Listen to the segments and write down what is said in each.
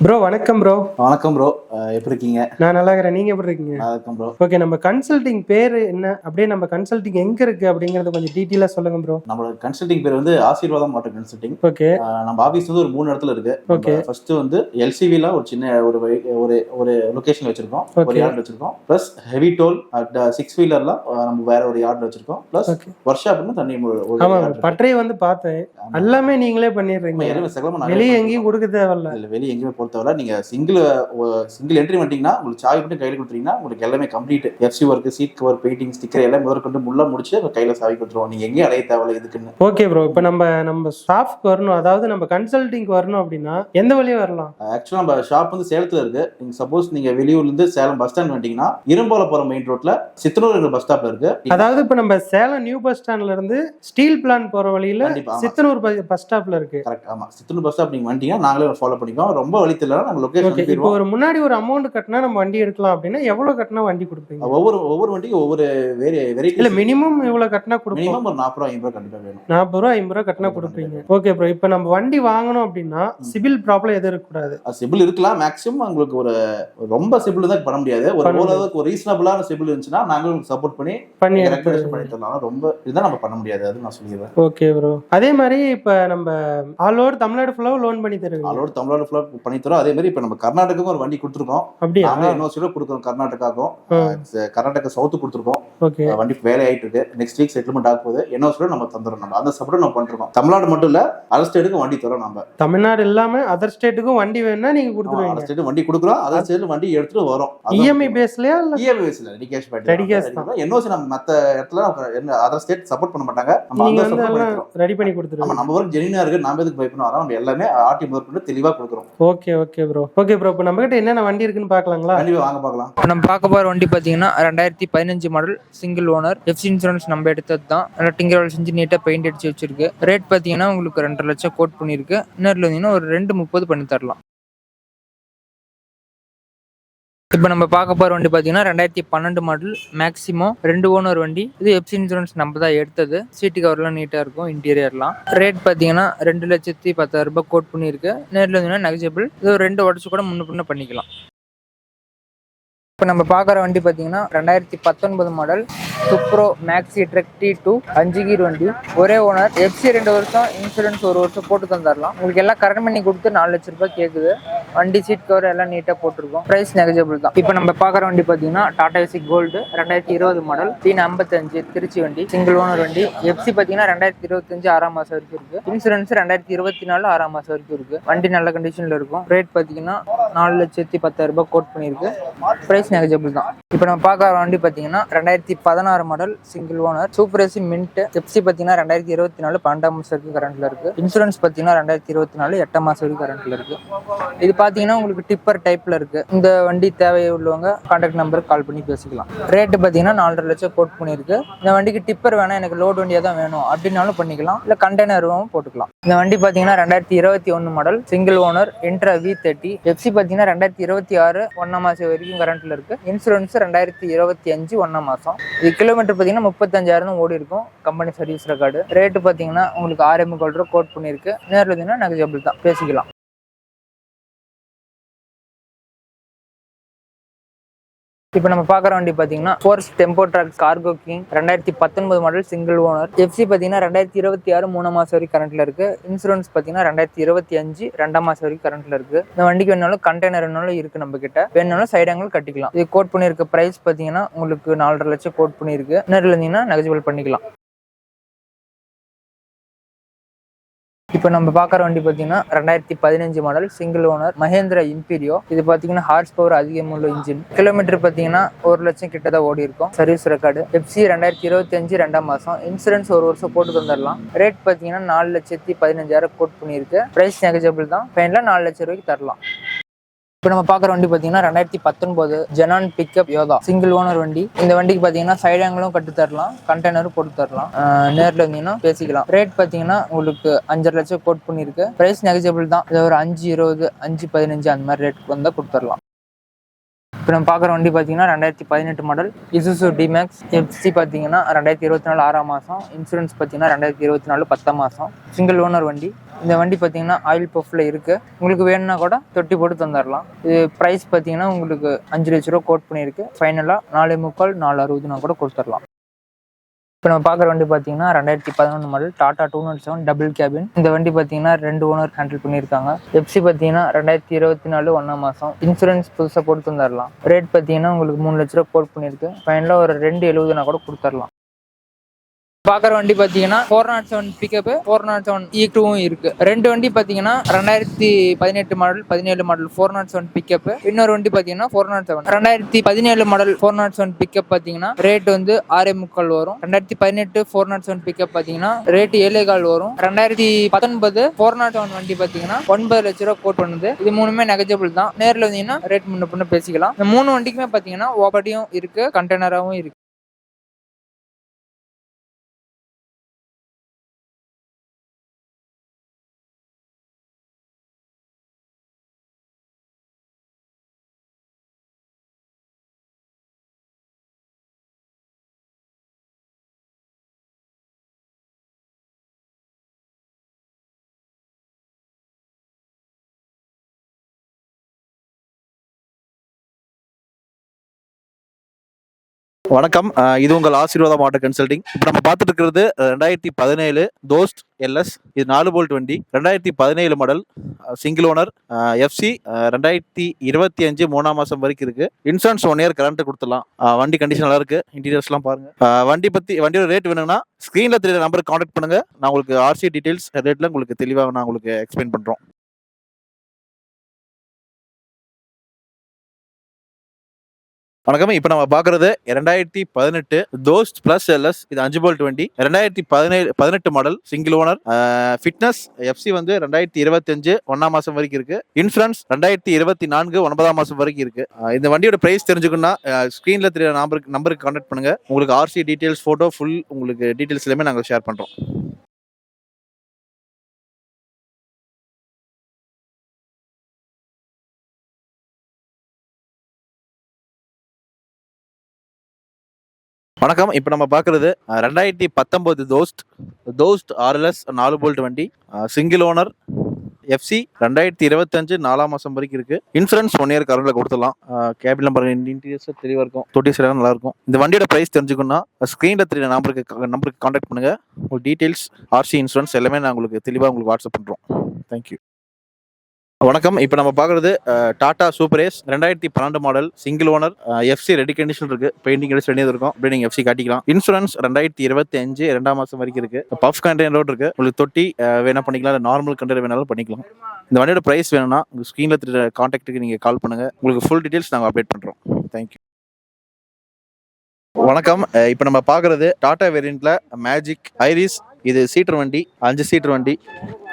Bro வணக்கம் bro வணக்கம் bro எப்படி இருக்கீங்க? நான் நல்லா இருக்கிறேன். நீங்க எப்படி இருக்கீங்க? இருக்கேன் ப்ரோ ஓகே நம்ம கன்சல்டிங் பேர் என்ன? அப்படியே நம்ம கன்சல்டிங் எங்க இருக்கு அப்படிங்கறத கொஞ்சம் டீட்டெயிலா சொல்லுங்க ப்ரோ நம்மளோட கன்சல்டிங் பேர் வந்து ஆசீர்வாதம் வாட்டர் கன்சல்டிங் ஓகே நம்ம ஆபீஸ் வந்து ஒரு மூணு இடத்துல இருக்கு. Okay. ஃபர்ஸ்ட் வந்து எல்சிவில ஒரு சின்ன ஒரு ஒரு ஒரு லொகேஷன் வச்சிருக்கோம். ஒரு. யார்ட் வச்சிருக்கோம். பிளஸ் ஹெவி டோல் சிக்ஸ் வீலர்ல நம்ம வேற ஒரு யார்ட் வச்சிருக்கோம். பிளஸ் ஓகே ஒர்க் ஷாப்னு ஒரு ஆமா. பட்டறையை வந்து பார்த்தேன். எல்லாமே நீங்களே பண்ணிடுறீங்க. வெளியே. எங்கேயும் கொடுக்க தேவையில்ல. இல்ல வெளியே எங்கேயுமே பொறுத்தவரை நீங்க சிங்கிள் சிங்கிள் என்ட்ரி பண்ணிட்டீங்கன்னா உங்களுக்கு சாவி மட்டும் கையில கொடுத்தீங்கன்னா உங்களுக்கு எல்லாமே complete FC work seat cover painting sticker எல்லாம் முதற்கொண்டு முள்ள முடிச்சு கையில சாவி கொடுத்துருவோம். நீங்க எங்கேயும் அலைய தேவையில்ல இதுக்குன்னு. ஓகே ப்ரோ இப்போ நம்ம நம்ம ஸ்டாஃப்க்கு வரணும். அதாவது நம்ம கன்சல்டிங் வரணும் அப்படின்னா எந்த வழியா வரலாம்? ஆக்சுவலா நம்ம ஷாப் வந்து சேலத்துல இருக்கு. நீங்க சப்போஸ் நீங்க வெளியூர்ல இருந்து சேலம் பஸ் ஸ்டாண்ட் வந்துட்டீங்கன்னா இரும்பால போற மெயின் ரோட்ல சித்தனூர் பஸ் ஸ்டாப்ல இருக்கு. அதாவது இப்போ நம்ம சேலம் நியூ பஸ் ஸ்டாண்ட்ல இருந்து ஸ்டீல் பிளான் போற வழியில. சித்தனூர் பஸ் ஸ்டாப்ல இருக்கு. கரெக்ட் ஆமா. சித்தனூர் பஸ் ஸ்டாப் நீங்க வந்துட்டீங்கன்னா நாங்களே ஃபாலோ பண்ணிக்கோம் ரொம்ப வழி நம்ம ஓகே லொகேஷன் இப்போ ஒரு முன்னாடி ஒரு அமௌண்ட் கட்டினா நம்ம வண்டி எடுக்கலாம் அப்படின்னா எவ்வளவு கட்டினா வண்டி கொடுப்பீங்க? ஒவ்வொரு ஒவ்வொரு வண்டிக்கும் ஒவ்வொரு வேறு இல்ல வெரைட்டி மினிமம் இவ்வளவு கட்டினா மினிமம் ஒரு நாற்பது ரூபா ஐம்பது ரூபா கண்டிப்பா வேணும். நாற்பது ரூபா ஐம்பது ரூபா கட்டினா கொடுப்பீங்க. ஓகே ப்ரோ இப்போ நம்ம வண்டி வாங்கணும் அப்படின்னா சிவில் ப்ராப்ளம் எதுவும் இருக்கக்கூடாது. சிபில் இருக்கலாம். மேக்ஸிமம் உங்களுக்கு ஒரு ரொம்ப சிபில் தான் பண்ண முடியாது. ஒரு ஓரளவுக்கு ஒரு ரீசனபிளான சிபில் இருந்துச்சுன்னா நாங்களும் உங்களுக்கு சப்போர்ட் பண்ணி பண்ணி ரெக்கமெண்டேஷன் பண்ணி தரலாம். ரொம்ப இதுதான் நம்ம பண்ண முடியாது. அது நான் சொல்லிடுறேன். ஓகே ப்ரோ அதே மாதிரி இப்போ நம்ம ஆல் ஓவர் தமிழ்நாடு ஃபுல்லாக லோன் பண்ணி தருவீங்க. அதோட தமிழ்நாடு ஃபுல்லாக பண்ணி தரோம் அதே மாதிரி இப்போ நம்ம கர்நாடகாவுக்கும் ஒரு வண்டி கொடுத்துருக்கோம். நாங்களே யூனிவர்சிட்டியில் கொடுக்குறோம் கர்நாடகாவுக்கும். ம். அஹ் கர்நாடகா சவுத்து கொடுத்துருக்கோம். வண்டி வேலை ஆயிட்டு இருக்கு. நெக்ஸ்ட் வீக் செட்டில்மெண்ட் ஆக போகுது. யூனிவர்சிட்டியில் நம்ம தந்துடும் நம்ம. அந்த சப்போர்ட் நம்ம பண்ணிருக்கோம் தமிழ்நாடு மட்டும் இல்ல அதர் ஸ்டேட்டுக்கும் வண்டி தரோம் நம்ம. தமிழ்நாடு இல்லாம அதர் ஸ்டேட்டுக்கும் வண்டி வேணும்னா நீங்க அதர் கொடுத்துருவீங்க ஸ்டேட் வண்டி கொடுக்குறோம். அதர் ஸ்டேட் வண்டி எடுத்துட்டு வரோம். இஎம்ஐ பேஸ்லயா இல்ல? இஎம்ஐ பேஸ்ல ரெடி கேஷ் cash தான். என்ஓசி நம்ம மத்த இடத்துல அதர் ஸ்டேட் சப்போர்ட் பண்ண மாட்டாங்க. நம்ம ரெடி பண்ணி நம்ம கொடுத்துருவீங்க நம்ம ஒர்க் ஜெனினா இருக்கு. நாம எதுக்கு பயப்படணும்? நம்ம எல்லாமே ஆர்டி முதற்கொண்டு தெளிவா கொடுக்குறோம். Okay okay bro okay bro இப்போ நம்ம கிட்ட என்னென்ன வண்டி இருக்குன்னு பார்க்கலாங்களா? கண்டிப்பா வாங்க பார்க்கலாம். இப்போ நம்ம பார்க்க போகிற வண்டி பார்த்தீங்கன்னா ரெண்டாயிரத்தி பதினஞ்சு model single owner FC insurance நம்ம எடுத்தது தான் நல்லா டிங்கர் செஞ்சு நீட்டாக பெயிண்ட் அடிச்சு வச்சிருக்கு. ரேட் பார்த்தீங்கன்னா உங்களுக்கு ரெண்டரை லட்சம் கோட் பண்ணியிருக்கு இன்னொரு வந்தீங்கன்னா ஒரு ரெண்டு முப்பது பண்ணி தரலாம். இப்போ நம்ம பார்க்க போகிற வண்டி பார்த்தீங்கன்னா ரெண்டாயிரத்தி பன்னெண்டு மாடல் மேக்ஸிமம் ரெண்டு ஓனர் வண்டி. இது எப்சி இன்சூரன்ஸ் நம்ம தான் எடுத்தது. சீட்டு கவர்லாம் நீட்டாக இருக்கும். இன்டீரியர்லாம் ரேட் பார்த்தீங்கன்னா ரெண்டு லட்சத்தி பத்தாயிரம் ரூபாய் கோட் பண்ணியிருக்கு. நேரில் வந்தீங்கன்னா நெகஜபிள் இது ஒரு ரெண்டு உடச்சு கூட முன்ன பின்ன பண்ணிக்கலாம். இப்போ நம்ம பார்க்குற வண்டி பார்த்தீங்கன்னா ரெண்டாயிரத்தி பத்தொன்பது model Supro Maxi truck T two அஞ்சு கீர் வண்டி. ஒரே ஓனர் எஃப்சி ரெண்டு வருஷம் இன்சூரன்ஸ் ஒரு வருஷம் போட்டு தந்துடலாம் உங்களுக்கு எல்லாம் கரெக்ட் பண்ணி கொடுத்து நாலு லட்ச ரூபாய் கேட்குது வண்டி சீட் கவர் எல்லாம் நீட்டாக போட்டிருக்கோம். ப்ரைஸ் நெகஜபிள் தான். இப்போ நம்ம பார்க்குற வண்டி பார்த்தீங்கன்னா டாடா ஏசி கோல்டு ரெண்டாயிரத்தி இருபது மாடல் தீன் ஐம்பத்தஞ்சு திருச்சி வண்டி சிங்கிள் ஓனர் வண்டி. எஃப்சி பார்த்தீங்கன்னா ரெண்டாயிரத்தி இருபத்தஞ்சு ஆறாம் மாதம் வரைக்கும் இருக்கு. இன்சூரன்ஸ் ரெண்டாயிரத்தி இருபத்தி நாலு ஆறாம் மாதம் வரைக்கும் இருக்கு. வண்டி நல்ல கண்டிஷனில் இருக்கும். ரேட் பார்த்தீங்கன்னா நாலு லட்சத்தி பத்தாயிரம் ரூபாய் கோட் பண்ணியிருக்கு. ப்ரைஸ் நெகஜபிள் தான். இப்போ நம்ம பார்க்குற வண்டி பார்த்தீங்கன்னா ரெண்டாயிரத்தி பதினாறு model single owner super AC mint FC பார்த்தீங்கன்னா ரெண்டாயிரத்தி இருபத்தி நாலு பன்னெண்டாம் மாதம் வரைக்கும் கரண்டில் இருக்குது இன்சூரன்ஸ் பார்த்தீங்கன்னா ரெண்டாயிரத்தி இருபத்தி நாலு எட்டாம் மாதம் வரைக்கும் கரண்டில் இருக்குது இது பார்த்தீங்கன்னா உங்களுக்கு டிப்பர் டைப்பில் இருக்குது இந்த வண்டி தேவை உள்ளவங்க கான்டாக்ட் நம்பருக்கு கால் பண்ணி பேசிக்கலாம். ரேட்டு பார்த்தீங்கன்னா நாலரை லட்சம் கோட் பண்ணியிருக்கு. இந்த வண்டிக்கு டிப்பர் வேணால் எனக்கு லோட் வண்டியாக தான் வேணும் அப்படின்னாலும் பண்ணிக்கலாம். இல்லை கண்டெய்னரும் போட்டுக்கலாம். இந்த வண்டி பார்த்தீங்கன்னா ரெண்டாயிரத்தி இருபத்தி ஒன்று model single owner Intra V thirty FC பார்த்தீங்கன்னா ரெண்டாயிரத்தி இருபத்தி ஆறு ஒன்றாம் மாதம் வரைக்கும் கரண்ட்ல இருக்கு. இன்சூரன்ஸ் ரெண்டாயிரத்தி இருபத்தி அஞ்சு ஒன்றாம் மாதம் இது கிலோமீட்டர் பார்த்தீங்கன்னா முப்பத்தஞ்சாயிரம் ஓடி இருக்கும். கம்பெனி சர்வீஸ் ரெக்கார்டு ரேட்டு பார்த்தீங்கன்னா உங்களுக்கு ஆர்எம் கோல்டு கோட் பண்ணியிருக்கு. நேரில் பார்த்தீங்கன்னா நெகஜபிள் தான். பேசிக்கலாம். இப்போ நம்ம பார்க்குற வண்டி பார்த்தீங்கன்னா Force Tempo Trax Cargo King ரெண்டாயிரத்தி பத்தொன்பது மாடல் சிங்கிள் ஓனர் எஃப்சி பார்த்தீங்கன்னா ரெண்டாயிரத்தி இருபத்தி ஆறு மூணு மாதம் வரைக்கும் கரண்ட்டில் இருக்குது இன்சூரன்ஸ் பார்த்தீங்கன்னா ரெண்டாயிரத்தி இருபத்தி அஞ்சு ரெண்டாம் மாதம் வரைக்கும் கரண்ட்டில் இருக்குது இந்த வண்டிக்கு வேணாலும் கண்டெய்னர் வேணாலும் இருக்குது நம்ம கிட்ட வேணாலும் சைடு கட்டிக்கலாம். இது கோட் பண்ணியிருக்க ப்ரைஸ் பார்த்தீங்கன்னா உங்களுக்கு நாலரை லட்சம் கோட் பண்ணியிருக்கு. நேரில் இருந்தீங்கன்னா நெகஜிபிள் பண்ணிக்கலாம். இப்போ நம்ம பார்க்குற வண்டி பார்த்தீங்கன்னா ரெண்டாயிரத்தி பதினஞ்சு model single owner Mahindra Imperio இது பார்த்தீங்கன்னா ஹார்ஸ் பவர் அதிகமுள்ள இன்ஜின் கிலோமீட்டர் பார்த்தீங்கன்னா ஒரு லட்சம் கிட்ட தான் ஓடி இருக்கும். சர்வீஸ் ரெக்கார்டு எஃப்சி ரெண்டாயிரத்தி இருபத்தி அஞ்சு ரெண்டாம் மாதம் இன்சூரன்ஸ் ஒரு வருஷம் போட்டு தந்துடலாம். ரேட் பார்த்தீங்கன்னா நாலு லட்சத்தி பதினஞ்சாயிரம் கோட் பண்ணியிருக்கு. ப்ரைஸ் நெகஜபிள் தான். ஃபைனலாக நாலு லட்சம் ரூபாய்க்கு தரலாம். இப்போ நம்ம பார்க்குற வண்டி பார்த்தீங்கன்னா ரெண்டாயிரத்தி பத்தொன்பது Xenon pickup Yodha single owner வண்டி. இந்த வண்டிக்கு பார்த்தீங்கன்னா சைடு ஆங்கிளும் கட்டு தரலாம். கண்டெய்னரும் போட்டு தரலாம். நேரில் வந்தீங்கன்னா பேசிக்கலாம். ரேட் பார்த்தீங்கன்னா உங்களுக்கு அஞ்சரை லட்சம் கோட் பண்ணியிருக்கு. ப்ரைஸ் நெகஜபிள் தான். இது ஒரு அஞ்சு இருபது அஞ்சு பதினஞ்சு அந்த மாதிரி ரேட் வந்தால் கொடுத்துடலாம் இப்போ நம்ம பார்க்குற வண்டி பார்த்தீங்கன்னா ரெண்டாயிரத்தி பதினெட்டு மாடல் இசுசு டிமேக்ஸ் எஃப்சி பார்த்தீங்கன்னா ரெண்டாயிரத்தி இருபத்தி நாலு ஆறாம் மாதம் இன்சூரன்ஸ் பார்த்தீங்கன்னா ரெண்டாயிரத்தி இருபத்தி நாலு பத்தாம் மாதம் சிங்கிள் ஓனர் வண்டி. இந்த வண்டி பார்த்தீங்கன்னா ஆயில் பஃப்ல இருக்கு. உங்களுக்கு வேணும்னா கூட தொட்டி போட்டு தந்துடலாம் இது ப்ரைஸ் பார்த்தீங்கன்னா உங்களுக்கு அஞ்சு லட்ச ரூபா கோட் பண்ணியிருக்கு. ஃபைனலாக நாலு முக்கால் நாலு அறுபதுனா கூட கொடுத்துடலாம் இப்போ நம்ம பார்க்குற வண்டி பார்த்தீங்கன்னா ரெண்டாயிரத்தி பதினொன்று model Tata two nought seven double cabin இந்த வண்டி பார்த்தீங்கன்னா ரெண்டு ஓனர் ஹேண்டில் பண்ணியிருக்காங்க. எஃப்சி பார்த்தீங்கன்னா ரெண்டாயிரத்தி இருபத்தி நாலு ஒன்றாம் மாதம் இன்சூரன்ஸ் புதுசாக போட்டு தந்துடலாம் ரேட் பார்த்தீங்கன்னா உங்களுக்கு மூணு லட்ச ரூபா கோட் பண்ணியிருக்கு. ஃபைனலாக ஒரு ரெண்டு எழுபதுனா கூட கொடுத்துடலாம் பார்க்குற வண்டி பார்த்தீங்கன்னா four nought seven pickup four nought seven E டூவும் இருக்கு. ரெண்டு வண்டி பார்த்தீங்கன்னா ரெண்டாயிரத்தி பதினெட்டு மாடல் பதினேழு model four nought seven pickup இன்னொரு வண்டி பார்த்தீங்கன்னா ஃபோர் நாட் செவன் ரெண்டாயிரத்தி பதினேழு model four nought seven pickup பார்த்தீங்கன்னா ரேட் வந்து ஆறே முக்கால் வரும். ரெண்டாயிரத்தி பதினெட்டு ஃபோர் நாட் செவன் பிக்கப் பார்த்தீங்கன்னா ரேட் ஏழே கால் வரும். ரெண்டாயிரத்தி பத்தொன்பது ஃபோர் நாட் செவன் வண்டி பார்த்தீங்கன்னா ஒன்பது லட்ச ரூபா கோட் பண்ணுது. இது மூணுமே நெகஜபிள் தான். நேரில் வந்தீங்கன்னா ரேட் முன்ன பின்ன பேசிக்கலாம். இந்த மூணு வண்டிக்குமே பார்த்தீங்கன்னா ஓபடியும் இருக்கு கண்டெய்னராகவும் இருக்கு. வணக்கம். இது உங்கள் ஆசீர்வாதம் ஆட்டோ கன்சல்டிங் இப்போ நம்ம பார்த்துட்டு இருக்கிறது ரெண்டாயிரத்தி பதினேழு தோஸ்ட் எல்எஸ் இது நாலு போல்ட் வண்டி ரெண்டாயிரத்தி பதினேழு மாடல் சிங்கிள் ஓனர் எஃப்சி ரெண்டாயிரத்தி இருபத்தி அஞ்சு மூணாம் மாதம் வரைக்கும் இருக்கு. இன்சூரன்ஸ் ஒன் இயர் கரண்ட் கொடுத்துடலாம். வண்டி கண்டிஷன் நல்லா இருக்கு. இன்டீரியர்ஸ்லாம் பாருங்க. வண்டி பற்றி வண்டியோட ரேட் வேணும்னா ஸ்க்ரீனில் தெரியல நம்பருக்கு காண்டாக்ட் பண்ணுங்க. நான் உங்களுக்கு ஆர்சி டீடைல்ஸ் ரேட்டில் உங்களுக்கு தெளிவாக நான் உங்களுக்கு எக்ஸ்பிளைன் பண்ணுறோம் வணக்கம். இப்போ நம்ம பார்க்குறது ரெண்டாயிரத்தி பதினெட்டு தோஸ்ட் பிளஸ் எல்எஸ் இது அஞ்சு போல்ட் வண்டி ரெண்டாயிரத்தி பதினேழு பதினெட்டு model single owner fitness FC வந்து ரெண்டாயிரத்தி இருபத்தஞ்சு ஒன்றாம் மாதம் வரைக்கும் இருக்கு. இன்சூரன்ஸ் ரெண்டாயிரத்தி இருபத்தி நான்கு ஒன்பதாம் மாதம் வரைக்கும் இருக்கு. இந்த வண்டியோட பிரைஸ் தெரிஞ்சுக்கணும்னா ஸ்க்ரீனில் தெரிய நம்பருக்கு நம்பருக்கு கான்டாக்ட் பண்ணுங்க. உங்களுக்கு ஆர்சி டீடைல்ஸ் ஃபோட்டோ ஃபுல் உங்களுக்கு டீடைல்ஸ் எல்லாமே நாங்கள் ஷேர் பண்ணுறோம் வணக்கம். இப்போ நம்ம பார்க்குறது ரெண்டாயிரத்தி பத்தொம்போது தோஸ்ட் தோஸ்ட் ஆர்எல்எஸ் நாலு போல்ட் வண்டி. சிங்கிள் ஓனர் எஃப்சி ரெண்டாயிரத்தி இருபத்தஞ்சு நாலாம் மாதம் வரைக்கும் இருக்கு. இன்சூரன்ஸ் ஒன் இயர் கரண்டில் கொடுத்துடலாம். கேபிள் நம்பர் இன்டீரியர்ஸ் தெளிவாக இருக்கும். தொட்டி சரியாக நல்லா இருக்கும். இந்த வண்டியோட ப்ரைஸ் தெரிஞ்சுக்கணும்னா ஸ்க்ரீனில் தெரிய நம்பருக்கு நம்பருக்கு காண்டாக்ட் பண்ணுங்கள் உங்களுக்கு டீட்டெயில்ஸ் ஆர்சி இன்சூரன்ஸ் எல்லாமே நான் உங்களுக்கு தெளிவாக உங்களுக்கு வாட்ஸ்அப் பண்ணுறோம் தேங்க்யூ வணக்கம். இப்போ நம்ம பார்க்குறது டாடா சூப்பர் ஏஸ் ரெண்டாயிரத்தி பன்னெண்டு model single owner FC ready condition இருக்கு. பெயிண்டிங் அடிச்சு ரெடி இருக்கும் அப்படி நீங்கள் எஃப்சி காட்டிக்கலாம். இன்சூரன்ஸ் ரெண்டாயிரத்தி இருபத்தி அஞ்சு ரெண்டாம் மாதம் வரைக்கும் இருக்கு. பஃப் கண்டெய்னர் ரோடு இருக்கு. உங்களுக்கு தொட்டி வேணா பண்ணிக்கலாம். இல்லை நார்மல் கண்டெய்னர் வேணாலும் பண்ணிக்கலாம். இந்த வண்டியோட ப்ரைஸ் வேணும்னா உங்கள் ஸ்க்ரீனில் திரு காண்டாக்ட்டுக்கு நீங்கள் கால் பண்ணுங்கள் உங்களுக்கு ஃபுல் டீட்டெயில்ஸ் நாங்கள் அப்டேட் பண்ணுறோம் தேங்க்யூ வணக்கம். இப்போ நம்ம பார்க்குறது டாடா வேரியண்ட்டில் மேஜிக் ஐரிஸ் இது சீட்டர் வண்டி அஞ்சு சீட்டர் வண்டி.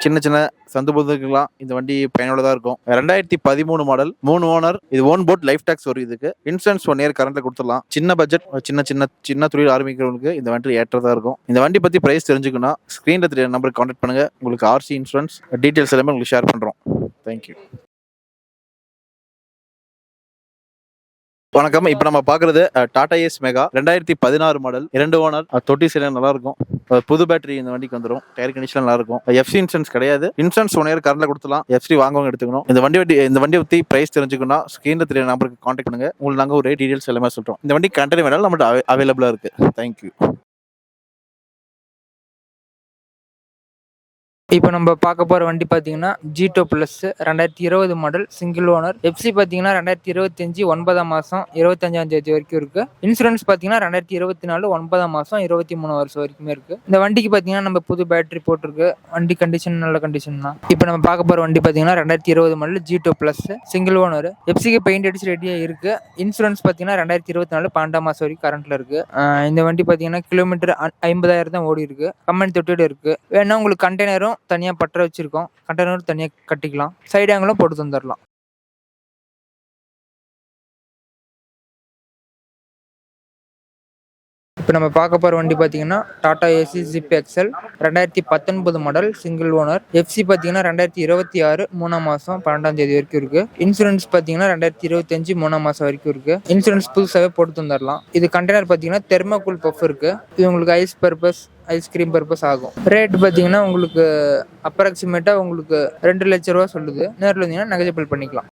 சின்ன சின்ன சந்து பொதுக்கெல்லாம் இந்த வண்டி பயனுள்ளதாக இருக்கும். ரெண்டாயிரத்தி பதிமூணு மாடல் மூணு ஓனர் இது ஓன் போட் லைஃப் டேக்ஸ் வரும் இதுக்கு. இன்சூரன்ஸ் ஒன் இயர் கரண்ட்ல கொடுத்துடலாம். சின்ன பட்ஜெட் சின்ன சின்ன சின்ன தொழில் ஆரம்பிக்கிறவங்களுக்கு இந்த வண்டி ஏற்றதா இருக்கும். இந்த வண்டி பத்தி பிரைஸ் தெரிஞ்சுக்கணும் ஸ்க்ரீனில் தெரிய நம்பருக்கு கான்டாக்ட் பண்ணுங்க. உங்களுக்கு ஆர்சி இன்சூரன்ஸ் டீடைல்ஸ் எல்லாமே உங்களுக்கு ஷேர் பண்றோம். தேங்க்யூ வணக்கம். இப்போ நம்ம பார்க்குறது டாடா ஏஸ் மெகா ரெண்டாயிரத்தி பதினாறு மாடல் இரண்டு ஓனர் தொட்டி சில நல்லா இருக்கும் புது பேட்டரி இந்த வண்டிக்கு வந்துடும் டயர் கண்டிஷன் நல்லா இருக்கும் எஃப்சி இன்சூரன்ஸ் கிடையாது. இன்சூரன்ஸ் ஒன் இயர் கரண்ட்ல கொடுத்துலாம் எஃப்சி வாங்குவாங்க எடுத்துக்கணும். இந்த வண்டி வண்டி இந்த வண்டி பற்றி பிரைஸ் தெரிஞ்சுக்கணும் ஸ்க்ரீனில் தெரிய நம்பருக்கு கான்டாக்ட் பண்ணுங்க. உங்களுக்கு நாங்கள் ஒரு டீடைல்ஸ் எல்லாமே சொல்கிறோம் இந்த வண்டி கண்டெய்னர் வேணாலும் நம்மகிட்ட அவைலபிளாக இருக்கு. தேங்க்யூ இப்போ நம்ம பார்க்க போகிற வண்டி பார்த்தீங்கன்னா ஜீட்டோ ப்ளஸ் ரெண்டாயிரத்தி இருபது மாடல் சிங்கிள் ஓனர் எஃப்சி பார்த்தீங்கன்னா ரெண்டாயிரத்தி இருபத்தஞ்சி ஒன்பதாம் மாதம் இருபத்தஞ்சாம் தேதி வரைக்கும் இருக்கு. இன்சூரன்ஸ் பார்த்தீங்கன்னா ரெண்டாயிரத்தி இருபத்தி நாலு ஒன்பதாம் மாதம் இருபத்தி மூணு வருஷம் வரைக்குமே இருக்கு. இந்த வண்டிக்கு பார்த்தீங்கன்னா நம்ம புது பேட்டரி போட்டிருக்கு. வண்டி கண்டிஷன் நல்ல கண்டிஷன் தான். இப்போ நம்ம பார்க்க போகிற வண்டி பார்த்தீங்கன்னா ரெண்டாயிரத்தி இருபது model Jeeto plus single owner எஃப்சிக்கு paint அடிச்சு ரெடியாக இருக்கு இன்சூரன்ஸ் பார்த்தீங்கன்னா ரெண்டாயிரத்தி இருபத்தி நாலு பன்னெண்டாம் மாதம் வரைக்கும் கரண்ட்ல இருக்கு. இந்த வண்டி பார்த்தீங்கன்னா கிலோமீட்டர் ஐம்பதாயிரம் தான் ஓடி இருக்கு கம்பெனி தொட்டியோட இருக்கு. வேணா உங்களுக்கு கண்டெய்னரும் தனியாக பட்டற வச்சுருக்கோம். கண்டெய்னரும் தனியாக கட்டிக்கலாம். சைடு ஆங்கிளும் போட்டு தந்துடலாம் இப்போ நம்ம பார்க்க போகிற வண்டி பார்த்தீங்கன்னா டாடா ஏசி ஜிப் எக்ஸல் ரெண்டாயிரத்தி பத்தொன்பது மாடல் சிங்கிள் ஓனர் எஃப்சி பார்த்தீங்கன்னா ரெண்டாயிரத்தி இருபத்தி ஆறு மூணாம் மாதம் பன்னெண்டாம் தேதி வரைக்கும் இருக்கு. இன்சூரன்ஸ் பார்த்தீங்கன்னா ரெண்டாயிரத்தி இருபத்தஞ்சு மூணாம் மாதம் வரைக்கும் இருக்கு. இன்சூரன்ஸ் புதுசாகவே போட்டு தந்துடலாம் இது கண்டெய்னர் பார்த்தீங்கன்னா தெர்மோகூல் பஃப் இருக்கு. இது உங்களுக்கு ice purpose ice cream purpose ஆகும். ரேட் பார்த்தீங்கன்னா உங்களுக்கு அப்ராக்சிமேட்டாக உங்களுக்கு ரெண்டு லட்ச ரூபா சொல்லுது. நேரில் வந்தீங்கன்னா நெகஜபிள் பண்ணிக்கலாம்.